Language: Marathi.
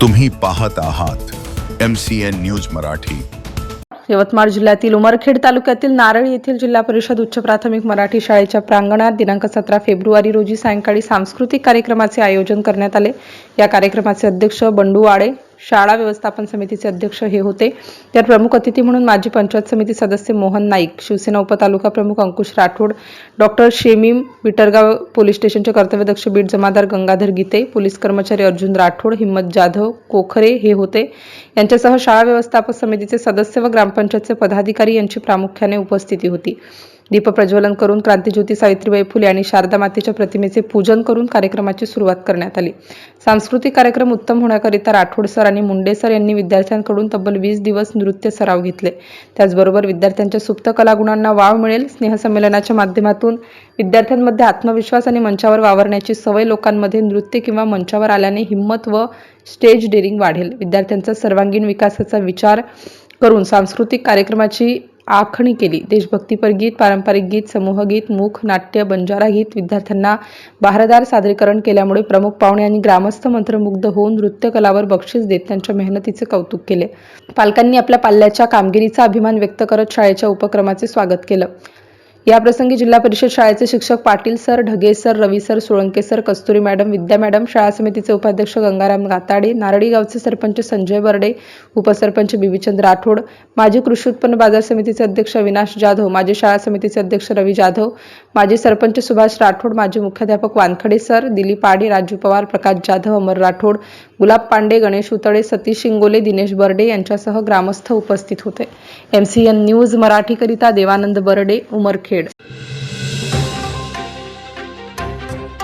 तुम्ही पाहत आहात M C N news Marathi. Yavatmal जिल्ह्यातील उमरखेड तालुक्यातील नारळ येथील जिल्हा परिषद उच्च प्राथमिक मराठी शाळेच्या प्रांगणात दिनांक सतरा फेब्रुवारी रोजी सायंकाळी सांस्कृतिक कार्यक्रमाचे आयोजन करण्यात आले. या कार्यक्रमाचे अध्यक्ष बंडू वाडे शाळा व्यवस्थापन समितीचे अध्यक्ष हे होते. तर प्रमुख अतिथी म्हणून माजी पंचायत समिती सदस्य मोहन नाईक शिवसेना उपतालुका प्रमुख अंकुश राठोड डॉक्टर शेमीम विटरगाव पोलीस स्टेशनचे कर्तव्यदक्ष बीट जमादार गंगाधर गीते पोलीस कर्मचारी अर्जुन राठोड हिम्मत जाधव कोखरे हे होते. यांच्यासह शाळा व्यवस्थापन समितीचे सदस्य व ग्रामपंचायतचे पदाधिकारी यांची प्रामुख्याने उपस्थिती होती. दीप प्रज्वलन करून क्रांतीज्योती सावित्रीबाई फुले आणि शारदा मातेच्या प्रतिमेचे पूजन करून कार्यक्रमाची सुरुवात करण्यात आली. सांस्कृतिक कार्यक्रम उत्तम होण्याकरिता राठोड सर आणि मुंडे सर यांनी विद्यार्थ्यांकडून तब्बल वीस दिवस नृत्य सराव घेतले. त्याचबरोबर विद्यार्थ्यांच्या सुप्त कलागुणांना वाव मिळेल. स्नेहसंमेलनाच्या माध्यमातून विद्यार्थ्यांमध्ये आत्मविश्वास आणि मंचावर वावरण्याची सवय लोकांमध्ये नृत्य किंवा मंचावर आल्याने हिंमत व स्टेज डेअरिंग वाढेल. विद्यार्थ्यांचा सर्वांगीण विकासाचा विचार करून सांस्कृतिक कार्यक्रमाची आखणी केली. देशभक्तीपर गीत पारंपरिक गीत समूह गीत मुख नाट्य बंजारा गीत विद्यार्थ्यांना बहारदार सादरीकरण केल्यामुळे प्रमुख पाहुणे आणि ग्रामस्थ मंत्रमुग्ध होऊन नृत्य कलावर बक्षीस देत त्यांच्या मेहनतीचे कौतुक केले. पालकांनी आपल्या पाल्याच्या कामगिरीचा अभिमान व्यक्त करत शाळेच्या उपक्रमाचे स्वागत केलं. याप्रसंगी जिल्हा परिषद शाळेचे शिक्षक Patil sir Dhage sir Ravi sir Solanke sir Kasturi madam Vidya madam शाळा समितीचे उपाध्यक्ष गंगाराम गाताडे नारळी गावचे सरपंच संजय बर्डे उपसरपंच बिबीचंद राठोड माजी कृषी उत्पन्न बाजार समितीचे अध्यक्ष अविनाश जाधव माजी शाळा समितीचे अध्यक्ष रवी जाधव माजी सरपंच सुभाष राठोड माजी मुख्याध्यापक वानखडे सर दिलीप पाडे राजू पवार प्रकाश जाधव अमर राठोड गुलाब पांडे गणेश उतळे सतीश शिंगोले दिनेश बर्डे यांच्यासह ग्रामस्थ उपस्थित होते. एम सी एन न्यूज मराठीकरिता देवानंद बर्डे उमरखेड. Heart.